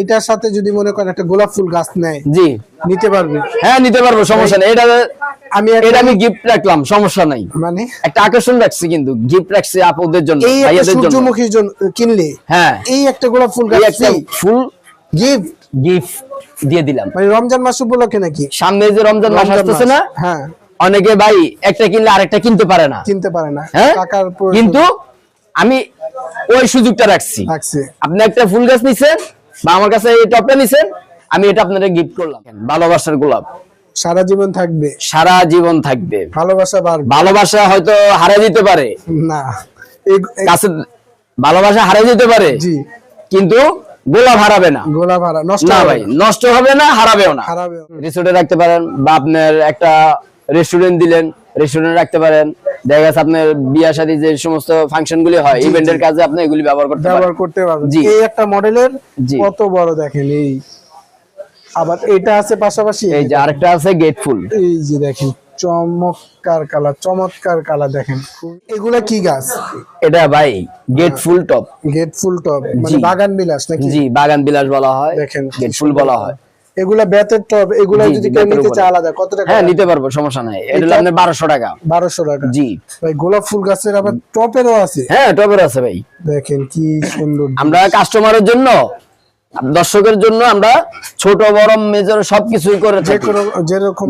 এটার সাথে যদি মনে করেন একটা গোলাপ ফুল গাছ নেয় জি। নিতে পারবে? হ্যাঁ নিতে পারব সমস্যা নেই। এটা আমি এটা আমি গিফট রাখলাম সমস্যা নাই। মানে? একটা আকর্ষণ রাখছি কিন্তু গিফট রাখছি আপুদের জন্য ভাইয়াদের জন্য। সূর্যমুখীর জন্য কিনলে? হ্যাঁ। এই একটা গোলাপ ফুল গাছ একটা ফুল গিফট গিফট দিয়ে দিলাম। মানে রমজান মাস উপলক্ষে নাকি? সামনে যে রমজান মাস আসতেছে না হ্যাঁ। অনেকে ভাই একটা কিনলে আরেকটা কিনতে পারে না। কিনতে পারে না। হ্যাঁ? কিন্তু আমি ওই সুযোগটা রাখছি। আপনি একটা ফুল গাছ নিছেন বা আমার কাছে এই টপটা নিছেন আমি এটা আপনাকে গিফট করলাম। ভালোবাসার গোলাপ। সারা জীবন থাকবে। সারা জীবন থাকবে। ভালোবাসা বাড়বে। ভালোবাসা হয়তো হারিয়ে দিতে পারে। না। কাছে ভালোবাসা হারিয়ে দিতে পারে। জি। কিন্তু গোলাপ হারাবে না। গোলাপ হারা নষ্ট না হবে ভাই নষ্ট হবে না হারাবেও না। হারাবে রিসোর্টে রাখতে পারেন বা আপনার একটা রেস্টুরেন্ট দিলেন রেস্টুরেন্ট রাখতে পারেন। দেখা গেছে আপনার বিয়া শাদী যে সমস্ত ফাংশন গুলি হয় ইভেন্টের কাজে আপনি এগুলি ব্যবহার করতে ব্যবহার করতে পারবেন। এই একটা মডেলের। কত বড় দেখেন এই। আবার এটা আছে পাশাপাশি। এই যে আরেকটা আছে গেট ফুল এই যে দেখেন চমৎকার কালার চমৎকার কালার দেখেন। এগুলা কি গাছ? এটা ভাই gate full top gate full top মানে বাগান বিলাস নাকি? জি বাগান বিলাস বলা হয় দেখেন গেট ফুল বলা হয়। এগুলা বেতের টপ এগুলা যদি কেউ নিতে চায় আলাদা কত টাকা হ্যাঁ নিতে পারব সমস্যা নাই। এটা হলো এটা- আপনার বারোশো টাকা। বারোশো টাকা। জি। ভাই গোলাপ ফুল গাছের আবার টপেরও আছে। হ্যাঁ টপের আছে ভাই। দেখেন কি সুন্দর আমরা কাস্টমারের জন্য দর্শকের জন্য আমরা ছোট বড় মেজর সবকিছুই করে থাকি। যেরকম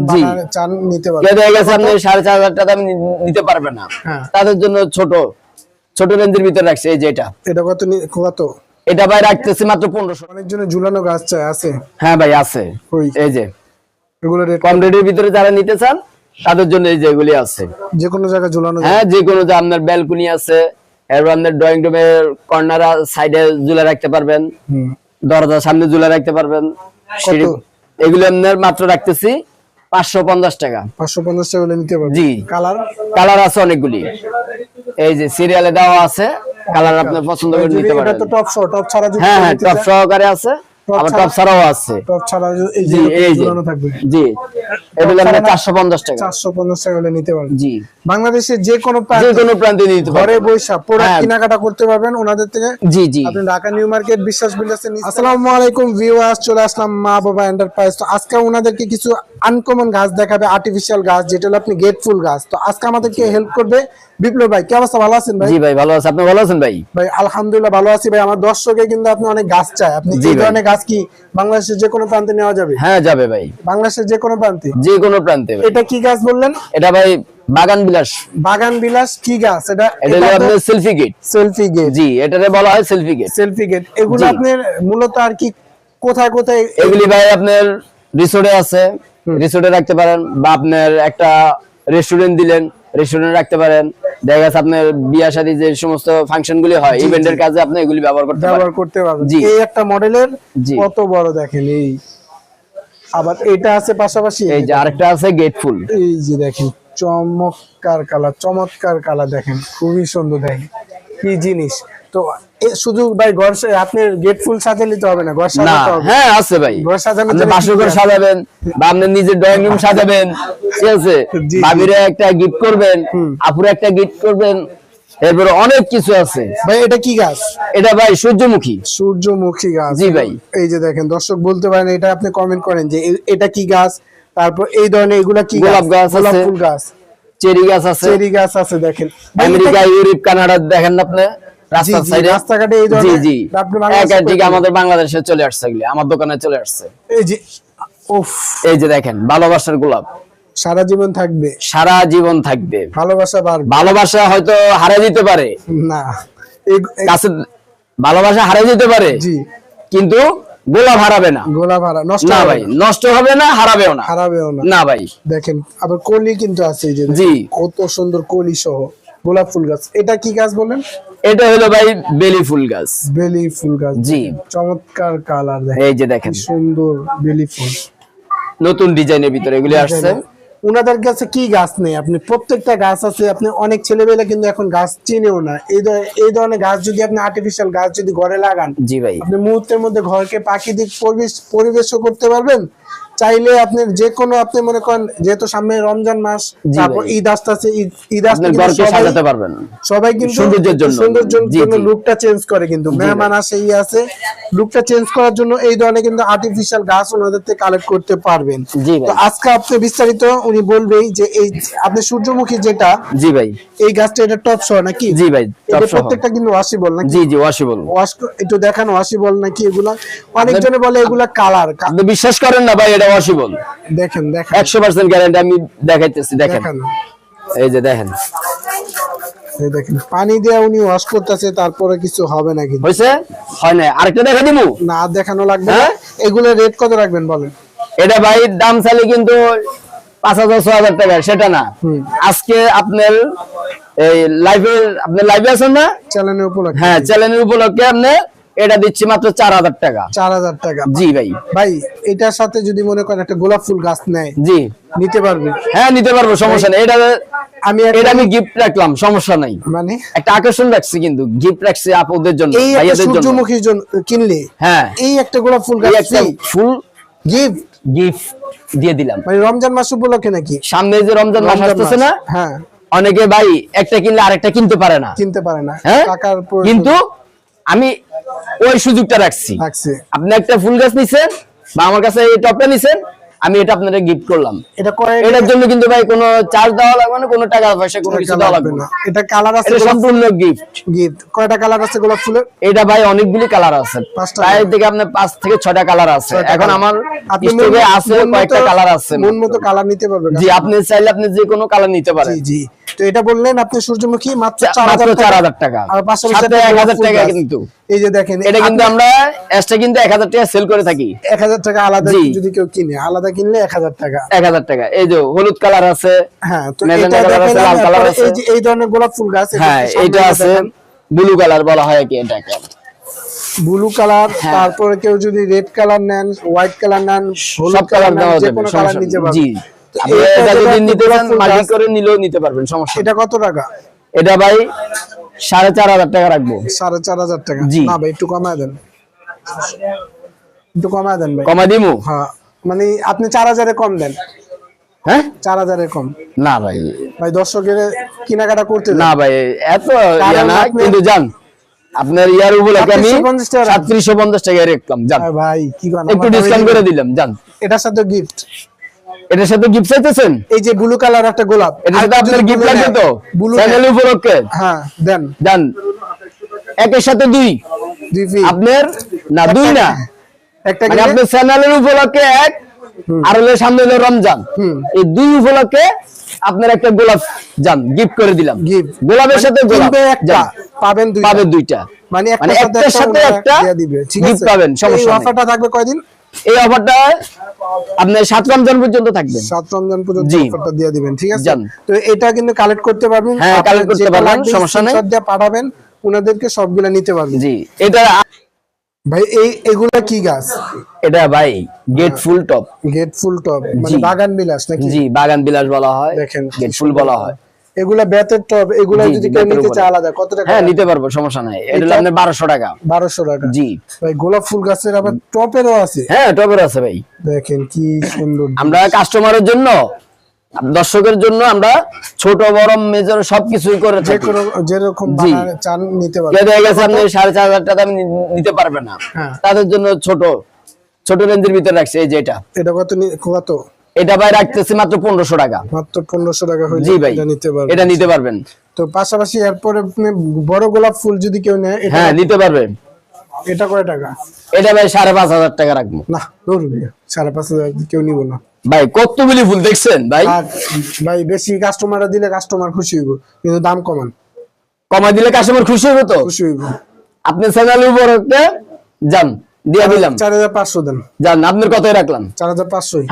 চান নিতে পারবে দেখা গেছে আপনি সাড়ে চার হাজার টাকা দাম নি- নিতে পারবে না। হ্যাঁ। তাদের জন্য ছোট ছোট রেঞ্জের ভিতরে রাখছে এই যে এটা। এটা কত কত? এটা ভাই রাখতেছি মাত্র পনেরোশো। অনেকজনের ঝুলানো গাছ চাই আছে? হ্যাঁ ভাই আছে। এই যে। এগুলো কম রেটের ভিতরে যারা নিতে চান তাদের জন্য এই যে এগুলি আছে। যে কোনো জায়গায় ঝুলানো হ্যাঁ যে কোনো যে আপনার ব্যালকনি আছে এরপর আপনার ড্রয়িং রুমের কর্নার সাইডে ঝুলে রাখতে পারবেন। দরজার সামনে ঝুলে রাখতে পারবেন। এগুলো আপনার মাত্র রাখতেছি পাঁচশো পঞ্চাশ টাকা। পাঁচশো পঞ্চাশ টাকা নিতে পারবে জি। কালার কালার আছে অনেকগুলি। এই যে সিরিয়ালে দেওয়া আছে কালার আপনার পছন্দ করে নিতে এটা পারেন। তো টপ শো টপ ছাড়া হ্যাঁ হ্যাঁ টপ সহকারে আছে। আবার টপ ছাড়াও আছে। টপ এই যে ঝুলানো থাকবে। জি এগুলো ছাড়া আপনার না- চারশো পঞ্চাশ টাকা। চারশো পঞ্চাশ টাকা হলে নিতে পারবে জি। বাংলাদেশের যে কোনো যে কোনো প্রান্তে নিতে ঘরে বৈশা প্রোডাক্ট হ্যাঁ। কেনাকাটা করতে পারবেন ওনাদের থেকে। জি জি। আপনি ঢাকা নিউ মার্কেট বিশ্বাস আসসালামু আলাইকুম ভিউয়ার্স চলে আসলাম মা বাবা এন্টারপ্রাইজ তো আজকে ওনাদেরকে কিছু আনকমন গাছ দেখাবে আর্টিফিশিয়াল গাছ যেটা হলো আপনি গেট ফুল গাছ। তো আজকে আমাদেরকে হেল্প করবে বিপ্লব ভাই। কি অবস্থা? ভালো আছেন ভাই? জি ভাই ভালো আছে। আপনি ভালো আছেন ভাই? ভাই আলহামদুলিল্লাহ ভালো আছি ভাই। আমার দর্শকে কিন্তু আপনি অনেক গাছ চায়। আপনি এই ধরনের গাছ কি বাংলাদেশের যে কোনো প্রান্তে নেওয়া যাবে? হ্যাঁ যাবে ভাই। বাংলাদেশের যে কোনো প্রান্তে? যে কোনো প্রান্তে এটা কি গাছ বললেন? এটা ভাই বাগান বিলাস। বাগান বিলাস কি গাছ? এটা এটা আপনার সেলফি গেট সেলফি গেট জি এটারে বলা হয় সেলফি গেট সেলফি গেট এগুলো। আপনার মূলত আর কি কোথায় কোথায় এগুলি ভাই আপনার রিসোর্টে আছে। রিসোর্টে রাখতে পারেন বা আপনার একটা রেস্টুরেন্ট দিলেন রেস্টুরেন্ট রাখতে পারেন। দেখা গেছে আপনার বিয়া শাদী যে সমস্ত ফাংশন গুলি হয় ইভেন্টের কাজে আপনি এগুলি ব্যবহার করতে ব্যবহার করতে পারবেন। এই একটা মডেলের। কত বড় দেখেন এই। আবার এটা আছে পাশাপাশি। এই যে আরেকটা আছে গেট ফুল এই যে দেখেন চমৎকার কালার চমৎকার কালার দেখেন খুবই সুন্দর দেখেন। কি জিনিস? তো শুধু ভাই ঘর সা- গেট ফুল সাজালে নিতে হবে না ঘর সাজাতে হবে। হ্যাঁ আছে ভাই। ঘর সাজানোর আপনি জন্য কি বাসর ঘর সাজাবেন বা আপনি নিজের ড্রয়িং রুম সাজাবেন ঠিক আছে? জি, জি। একটা গিফট করবেন আপুরে একটা গিফট করবেন এরপরে অনেক কিছু আছে। ভাই এটা কি গাছ? এটা ভাই সূর্যমুখী। সূর্যমুখী গাছ। জি ভাই। এই যে দেখেন দর্শক বলতে পারেন এটা আপনি কমেন্ট করেন যে এটা কি গাছ? তারপর এই ধরনের এগুলা কি গোলাপ গাছ গোলাপ ফুল গাছ। চেরি গাছ আছে। চেরি গাছ আছে দেখেন। আমেরিকা ইউরোপ কানাডা দেখেন না আপনি? রাস্তার সাইডে রাস্তাঘাটে এই জি ধরনের আমাদের বাংলাদেশে চলে আসছে এগুলি আমার দোকানে চলে আসছে। এই যে উফ। এই যে দেখেন ভালোবাসার গোলাপ। সারা জীবন থাকবে। সারা জীবন থাকবে। ভালোবাসা বাড়বে। ভালোবাসা হয়তো পারে। না কাছে ভালোবাসা পারে। জি। কিন্তু গোলাপ হারাবে না। গোলা ভাড়া নষ্ট না ভাই নষ্ট হবে না হারাবেও না। হারাবেও না। না ভাই। দেখেন আবার কলি কিন্তু আছে এই যে জি। কত সুন্দর কলি সহ গোলাপ ফুল গাছ। এটা কি গাছ বলেন? এটা হলো ভাই বেলি ফুল গাছ। বেলি ফুল গাছ। জি। চমৎকার কালার দেখেন। এই যে দেখেন। সুন্দর বেলি ফুল। নতুন ডিজাইনের ভিতরে এগুলি আসছে। ওনাদের কাছে কি গাছ নেই? আপনি প্রত্যেকটা গাছ আছে আপনি অনেক ছেলেবেলা কিন্তু এখন গাছ চিনেও না। এই এই ধরনের গাছ যদি আপনি আর্টিফিশিয়াল গাছ যদি ঘরে লাগান জি ভাই। আপনি মুহূর্তের মধ্যে ঘরকে প্রাকৃতিক পরিবেশ পরিবেশও করতে পারবেন চাইলে আপনি যে কোনো আপনি মনে করেন যেহেতু সামনে রমজান মাস তারপর ঈদ আসতেছে ঈদ ঈদ আসতে সাজাতে পারবেন। সবাই কিন্তু সৌন্দর্যের জন্য। সৌন্দর্যের জন্য লুকটা চেঞ্জ করে কিন্তু। মেহমান আসে ই আছে লুকটা চেঞ্জ করার জন্য এই ধরনের কিন্তু আর্টিফিশিয়াল গাছ ওনাদের থেকে কালেক্ট করতে পারবেন। তো আজকে আপনি বিস্তারিত উনি বলবেই যে এই আপনি সূর্যমুখী যেটা জি ভাই। এই গাছটা এটা টপ সহ নাকি? জি ভাই এটা প্রত্যেকটা কিন্তু ওয়াশিবল নাকি? জি জি ওয়াশিবল ওয়াশ একটু দেখান ওয়াশিবল নাকি এগুলা? অনেকজনে বলে এগুলা কালার বিশ্বাস করেন না ভাই এটা দেখেন দেখেন। একশো পার্সেন্ট গ্যারান্টি আমি দেখাইতেছি দেখেন। এই যে দেখেন। এই দেখেন পানি দিয়ে উনি ওয়াশ করতেছে তারপরে কিছু হবে না কিন্তু। হয় না আরেকটা দেখা দিবো না দেখানো লাগবে হ্যাঁ? এগুলো রেট কত রাখবেন বলেন? এটা ভাই দাম চাইলে কিন্তু পাঁচ হাজার ছ হাজার টাকা সেটা না। আজকে আপনার এই লাইভে আপনার লাইভে আছেন না? চ্যানেলের উপলক্ষে। হ্যাঁ চ্যানেলের উপলক্ষে আপনি এটা দিচ্ছি মাত্র চার হাজার টাকা। চার হাজার টাকা। জি ভাই। ভাই এটার সাথে যদি মনে করেন একটা গোলাপ ফুল গাছ নেয় জি। নিতে পারবে? হ্যাঁ নিতে পারব সমস্যা নেই। এটা আমি এটা আমি গিফট রাখলাম সমস্যা নাই। মানে? একটা আকর্ষণ রাখছি কিন্তু গিফট রাখছি আপুদের জন্য এই একটা ভাইয়াদের জন্য। সূর্যমুখীর জন্য কিনলে হ্যাঁ। এই একটা গোলাপ ফুল গাছ একটা ফুল গিফট গিফট দিয়ে দিলাম। মানে রমজান মাস উপলক্ষে নাকি? সামনে যে রমজান মাস আসতেছে না হ্যাঁ। অনেকে ভাই একটা কিনলে আরেকটা কিনতে পারে না। কিনতে পারে না। হ্যাঁ? কিন্তু আমি ওই সুযোগটা রাখছি। আপনি একটা ফুল গাছ নিছেন বা আমার কাছে এই টপটা নিছেন আমি এটা আপনাদের গিফট করলাম। এটা এটার জন্য কিন্তু ভাই কোনো চার্জ দেওয়া লাগবে না কোনো টাকা পয়সা কোনো কিছু দেওয়া লাগবে না। এটা কালার আছে এটা সম্পূর্ণ গিফট গিফট কয়টা কালার আছে গোলাপ ফুলের? এটা ভাই অনেকগুলি কালার আছে। পাঁচটা প্রায় থেকে আপনার পাঁচ থেকে ছয়টা কালার আছে। এখন আমার স্টকে আছে কয়েকটা কালার আছে মন মতো কালার নিতে পারবেন। জি আপনি চাইলে আপনি যে কোনো কালার নিতে পারেন। জি জি। তো এটা বললেন আপনি সূর্যমুখী মাত্র চার হাজার টাকা। টাকা। আর পাশাপাশি এক হাজার টাকা কিন্তু। এই যে দেখেন এটা কিন্তু আমরা এক্সট্রা কিন্তু এক হাজার টাকা সেল করে থাকি। এক হাজার টাকা আলাদা যদি কেউ কিনে আলাদা কিনলে এক হাজার টাকা। এক হাজার টাকা। এই যে হলুদ কালার আছে হ্যাঁ তো এটা দেখেন লাল colour আছে। এই ধরনের গোলাপ ফুল গাছ হ্যাঁ এটা আছে ব্লু কালার বলা হয় কি এটাকে। ব্লু কালার হ্যাঁ। তারপরে কেউ যদি রেড কালার নেন হোয়াইট কালার নেন হলুদ কালার নেন, যে যাবে কোনো কালার নিতে পারবেন। এটা এটা যদি আপনি নিতে চান ফুল করে নিলেও নিতে পারবেন সমস্যা এটা কত টাকা? এটা ভাই সাড়ে চার হাজার টাকা রাখব। সাড়ে চার হাজার টাকা? জি। না ভাই একটু কমায় দেন। একটু কমায় দেন ভাই। কমা দিমু? হ্যাঁ মানে আপনি চার হাজারে কম দেন। হ্যাঁ? চার হাজারে কম। না ভাই। ভাই দর্শকের কেনাকাটা করতে না ভাই এত ইয়া না কিন্তু জান আপনার ইয়ার উপলক্ষে আমি 3750 টাকা। রাখবেন। সাতত্রিশশো পঞ্চাশ টাকা রাখলাম ভাই কি একটু ডিসকাউন্ট করে দিলাম জান এটার সাথে গিফট এটার সাথে গিফট চাইতেছেন? এই যে ব্লু কালার একটা গোলাপ। এটার সাথে আপনার গিফট লাগবে তো? চ্যানেল উপলক্ষে? হ্যাঁ দেন। জান একের সাথে দুই। দুই। আপনার? না দুই না। একটা মানে আপনার চ্যানেলের উপলক্ষে এক আর হলো সামনে হলো রমজান। এই দুই উপলক্ষে আপনার একটা গোলাপ যান গিফট করে দিলাম। গোলাপের সাথে গোলাপ। একটা পাবেন দুই পাবেন দুইটা। মানে একটা মানে একটার একটা সাথে একটা আছে? পাবেন, সমস্যা এই অফারটা থাকবে কয়দিন? এই অফারটা আপনার সাত রমজান পর্যন্ত থাকবে সাত রমজান পর্যন্ত অফারটা দিয়ে দিবেন ঠিক আছে? তো এটা কিন্তু কালেক্ট করতে পারবেন। হ্যাঁ, কালেক্ট করতে পারবেন, সমস্যা নাই। পাঠাবেন ওনাদেরকে সবগুলা নিতে পারবেন। জি এটা ভাই এই এগুলা কি গাছ? এটা ভাই get full top get full top মানে বাগান বিলাস নাকি? জি বাগান বিলাস বলা হয় দেখেন। গেট ফুল বলা হয়। এগুলা বেতের টব এগুলা যদি কেউ নিতে চায় আলাদা কত টাকা হ্যাঁ নিতে পারব সমস্যা নাই। এটা হলো এটা- আপনার বারোশো টাকা। বারোশো টাকা। জি। ভাই গোলাপ ফুল গাছের আবার টপেরও আছে। হ্যাঁ টপের আছে ভাই। দেখেন কি সুন্দর আমরা কাস্টমারের জন্য দর্শকের জন্য আমরা ছোট বড় মেজর সবকিছু করে থাকি। যেরকম চান নিতে দেখা গেছে আপনি সাড়ে চার হাজার টাকা নিতে পারবে না। হ্যাঁ। তাদের জন্য ছোট ছোট রেঞ্জের ভিতরে রাখছে এই যে এটা। এটা কত কত? এটা ভাই রাখতেছি মাত্র পনেরোশো টাকা। মাত্র পনেরোশো টাকা হইলে জি ভাই এটা নিতে পারবেন। এটা নিতে পারবেন। তো পাশাপাশি এরপরে বড় গোলাপ ফুল যদি কেউ নেয় হ্যাঁ নিতে পারবেন। এটা কয় টাকা? এটা ভাই সাড়ে পাঁচ হাজার টাকা রাখব। না সাড়ে পাঁচ হাজার কেউ নিব না। ভাই কতগুলি ফুল দেখছেন ভাই? ভাই বেশি কাস্টমাররা দিলে কাস্টমার খুশি হইব কিন্তু দাম কমান। কমাই দিলে কাস্টমার খুশি হবে তো? খুশি হইব। আপনি চ্যানেলের উপর যান। দিয়ে দিলাম। দেন। আপনার কতই রাখলাম।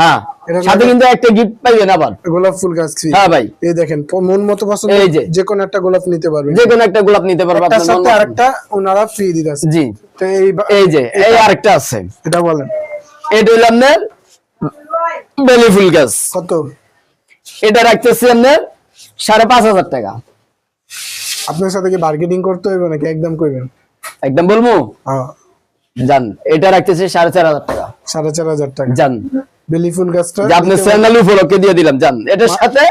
হ্যাঁ এটা সাথে কিন্তু একটা গিফট পাইবেন আবার। গোলাপ ফুল গাছ হ্যাঁ ভাই। এই দেখেন মন মতো পছন্দ এই যে। যে কোনো একটা গোলাপ নিতে পারবেন। যে কোনো একটা গোলাপ নিতে পারবে আপনার সাথে আরেকটা ওনারা ফ্রি দিতেছে জি। তো এই এই যে এই আরেকটা আছে। এটা বলেন। এটা হলো আপনার বেলি ফুল গাছ। কত? এটা রাখতেছি আপনার সাড়ে পাঁচ হাজার টাকা। আপনার সাথে কি বার্গেনিং করতে হইবে নাকি একদম করবেন একদম বলব? হ্যাঁ। যান এটা রাখতেছি সাড়ে চার হাজার টাকা। সাড়ে চার হাজার টাকা। যান বেলি ফুল গাছটা আপনি চ্যানেল উপলক্ষে দিয়ে দিলাম জান। এটার সাথে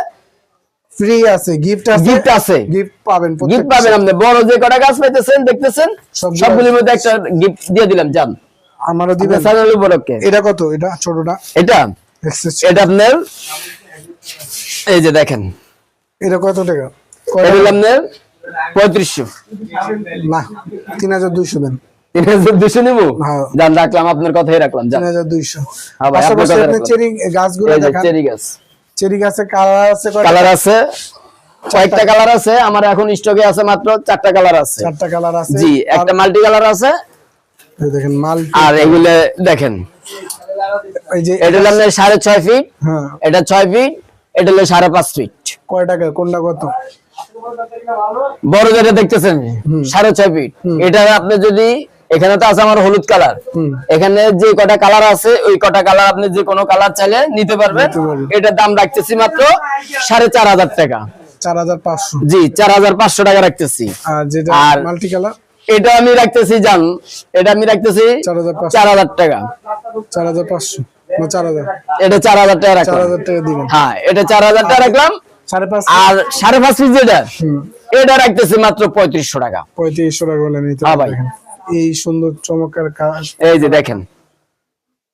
ফ্রি আছে গিফট আছে গিফট আছে। গিফট পাবেন গিফট পাবেন আপনি। বড় যে কটা গাছ পাইতেছেন দেখতেছেন সবগুলির মধ্যে একটা গিফট দিয়ে দিলাম জান। আমারও দিবেন। চ্যানেল উপলক্ষে। এটা কত? এটা ছোটটা? এটা? এটা আপনার এই যে দেখেন। এটা কত টাকা? এটা আপনার পঁয়ত্রিশশো। না তিন হাজার দুইশো দেন। তিন হাজার দুশো নেব? হ্যাঁ। রাখলাম আপনার কথাই রাখলাম তিন হাজার দুইশো। হ্যাঁ ভাই, আপনার পাশাপাশি কথা আপনি রাখলাম। চেরি গাছগুলো এই যে দেখান। চেরি গাছ। চেরি গাছে কালার আছে কালার আছে কয়েকটা কালার আছে আমার এখন স্টকে আছে মাত্র চারটা কালার আছে। চারটা কালার আছে। জি একটা মাল্টি কালার আছে। দেখেন আর এগুলো দেখেন। এই যে এটা হলো ফিট হ্যাঁ। এটা ছয় ফিট এটা হলো সাড়ে পাঁচ ফিট কয় টাকা কোনটা কত? বড় যেটা দেখতেছেন সাড়ে ছয় ফিট এটা আপনি যদি এখানে তো আছে আমার হলুদ কালার। এখানে যে কটা কালার আছে ওই কটা কালার আপনি যে কোনো কালার চাইলে নিতে পারবেন। এটার দাম রাখতেছি মাত্র সাড়ে চার হাজার টাকা। পাঁচশো। জি চার হাজার পাঁচশো টাকা রাখতেছি। আর যেটা মাল্টি কালার এটা আমি রাখতেছি জান এটা আমি রাখতেছি চার হাজার টাকা। চার হাজার পাঁচশো। এটা চার হাজার টাকা রাখলাম। হ্যাঁ এটা চার হাজার টাকা রাখলাম। সাড়ে পাঁচ আর সাড়ে পাঁচ যেটা এটা রাখতেছি মাত্র পঁয়ত্রিশশো টাকা। পঁয়ত্রিশশো টাকা বলে নিতে হ্যাঁ ভাই। এই সুন্দর চমৎকার কাজ। এই যে দেখেন।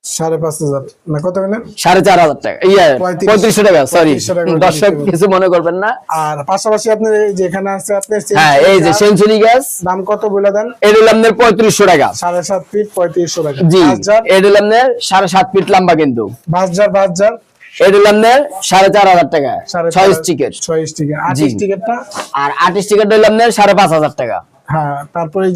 সাড়ে পাঁচ হাজার। না কত বলেন সাড়ে চার হাজার টাকা। ইয়ে পঁয়ত্রিশশো টাকা সরি পঁয়ত্রিশশো টাকা করে দর্শক কিছু মনে করবেন না। আর পাশাপাশি আপনার এই যেখানে আছে আপনার হ্যাঁ এই যে সেঞ্চুরি গ্যাস দাম কত বলে দেন? এটা আপনার পঁয়ত্রিশশো টাকা। সাড়ে সাত ফিট পঁয়ত্রিশশো টাকা। জি এটা আপনার সাড়ে সাত ফিট লম্বা কিন্তু। বাসজার বাসজার এটা আপনার সাড়ে চার হাজার টাকা। সাড়ে ছয়। আর আপনার সাড়ে পাঁচ হাজার টাকা। হ্যাঁ তারপরে এই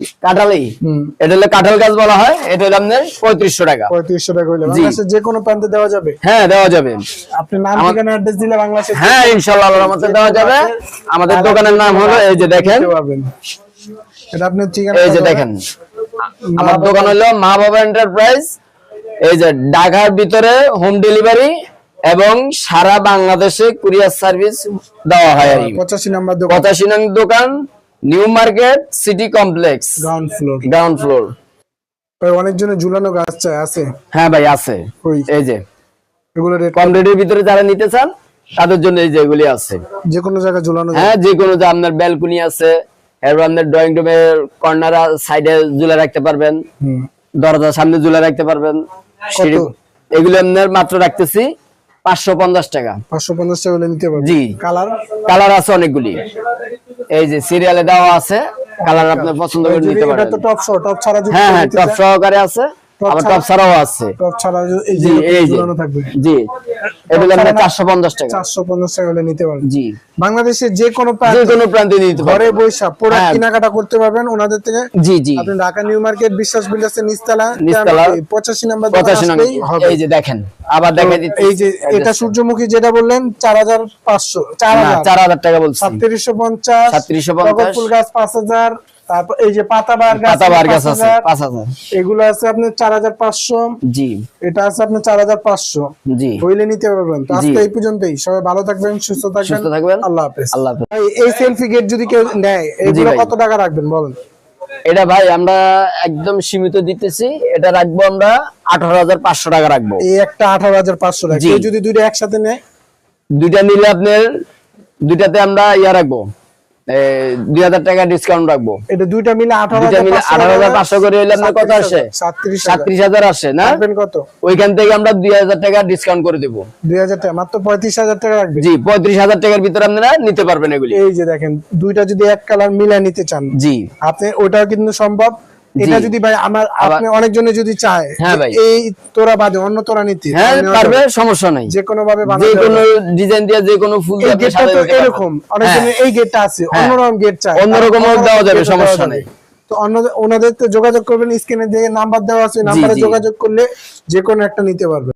যে এটা কাঁঠালি? হুম। এটা হলো কাঁঠাল গাছ বলা হয় এটা হলো আপনার পঁয়ত্রিশশো টাকা। পঁয়ত্রিশশো টাকা হইলে। যে কোনো প্রান্তে দেওয়া যাবে? হ্যাঁ দেওয়া যাবে। আপনি নাম আমার- ঠিকানা অ্যাড্রেস দিলে বাংলাদেশে হ্যাঁ ইনশাল্লাহ আল্লাহর দেওয়া যাবে। আমাদের দোকানের নাম হলো এই যে দেখেন। এটা আপনার ঠিকানা এই যে দেখেন। আমার দোকান হলো মা বাবা এন্টারপ্রাইজ এই যে ঢাকার ভিতরে হোম ডেলিভারি এবং সারা বাংলাদেশে কুরিয়ার সার্ভিস দেওয়া হয় আর কি। পঁচাশি নাম্বার দোকান। পঁচাশি নং দোকান new market city complex. Ground floor ground floor অনেকজনের ঝুলানো গাছ চাই আছে? হ্যাঁ ভাই আছে। এই যে। এগুলো রেট কম রেটের ভিতরে যারা নিতে চান তাদের জন্য এই যে এগুলি আছে। যে কোনো জায়গায় ঝুলানো হ্যাঁ যে কোনো যে আপনার ব্যালকনি আছে এরপর আপনার ড্রয়িং রুমের কর্নার সাইডে ঝুলে রাখতে পারবেন। দরজার সামনে ঝুলে রাখতে পারবেন। এগুলো আপনার মাত্র রাখতেছি। পাঁচশো পঞ্চাশ টাকা। পাঁচশো পঞ্চাশ টাকা নিতে পারবেন। জি। কালার? কালার আছে অনেকগুলি। এই যে সিরিয়ালে দেওয়া আছে কালার আপনার পছন্দ করে নিতে তো টপ শো টপ ছাড়া হ্যাঁ হ্যাঁ টপ সহকারে আছে। আবার ছাড়া- টপ ছাড়াও আছে। টপ ছাড়া এই যে ঝুলানো থাকবে। জি এগুলো আপনার ছাড়া না- চারশো পঞ্চাশ টাকা। চারশো পঞ্চাশ টাকা হলে নিতে পারবে জি। বাংলাদেশের যে কোনো যে প্রান্তে কোনো প্রান্তে নিতে ঘরে পারবেন। বৈশা পুরো হ্যাঁ। কেনাকাটা করতে পারবেন ওনাদের থেকে। জি জি। আপনি Dhaka new market Biswas builders এর নিচতলা। নিচতলা। পঁচাশি নাম্বার পঁচাশি নং এই যে দেখেন আবার দেখা দিচ্ছি এই যে এটা সূর্যমুখী যেটা বললেন চার হাজার পাঁচশো চার না, হাজার। চার হাজার টাকা বলছি। সাতত্রিশশো পঞ্চাশ 3750 টগর ফুল গাছ পাঁচ হাজার তারপর এই যে পাতাবার গাছ পাতাবার গাছ আছে হাজার। পাঁচ হাজার এগুলো আছে হাজার পাঁচশো। জি। এটা আছে হাজার পাঁচশো। জি। হইলে নিতে পারবেন। তো আজকে এই পর্যন্তই। সবাই ভালো থাকবেন সুস্থ থাকবেন। সুস্থ থাকবেন। আল্লাহ হাফেজ। আল্লাহ হাফেজ। এই সেলফি গেট যদি কেউ নেয় এগুলো কত টাকা রাখবেন বলেন? এটা ভাই আমরা একদম সীমিত দিতেছি। এটা রাখব আমরা আঠারো হাজার পাঁচশো টাকা রাখব। এই একটা আঠারো হাজার পাঁচশো টাকা। যদি দুইটা একসাথে নেয়? দুইটা নিলে আপনার দুইটাতে আমরা ইয়া রাখব। দুই হাজার টাকা ডিসকাউন্ট রাখব। এটা দুইটা মিলে আঠারো মিলে আঠারো হাজার পাঁচশো করে হইলে আপনার কত আসে? সাতত্রিশ হাজার। আসে না? কত? ওইখান থেকে আমরা দুই হাজার টাকা ডিসকাউন্ট করে দেবো। দুই হাজার টাকা মাত্র পঁয়ত্রিশ হাজার টাকা রাখবে জি পঁয়ত্রিশ হাজার টাকার ভিতরে আপনারা নিতে পারবেন এগুলি। এই যে দেখেন দুইটা যদি এক কালার মিলা নিতে চান জি। আপনি ওটাও কিন্তু সম্ভব। এটা যদি ভাই আমার আপনি অনেকজনে যদি চায় হ্যাঁ ভাই। এই তোরা বাদে অন্য তোরা নিতে হ্যাঁ পারবে সমস্যা নাই। যে কোনো ভাবে যে কোনো ডিজাইন দিয়ে যে কোনো ফুল দিয়ে গেটটা তো। এরকম। অনেকজনের এই গেটটা আছে হ্যাঁ। অন্যরকম গেট চায়। অন্যরকম দেওয়া যাবে, সমস্যা নাই। নেই। তো অন্য ওনাদের তো যোগাযোগ করবেন স্ক্রিনে দিয়ে নাম্বার দেওয়া আছে নাম্বারে যোগাযোগ করলে যে কোনো একটা নিতে পারবে।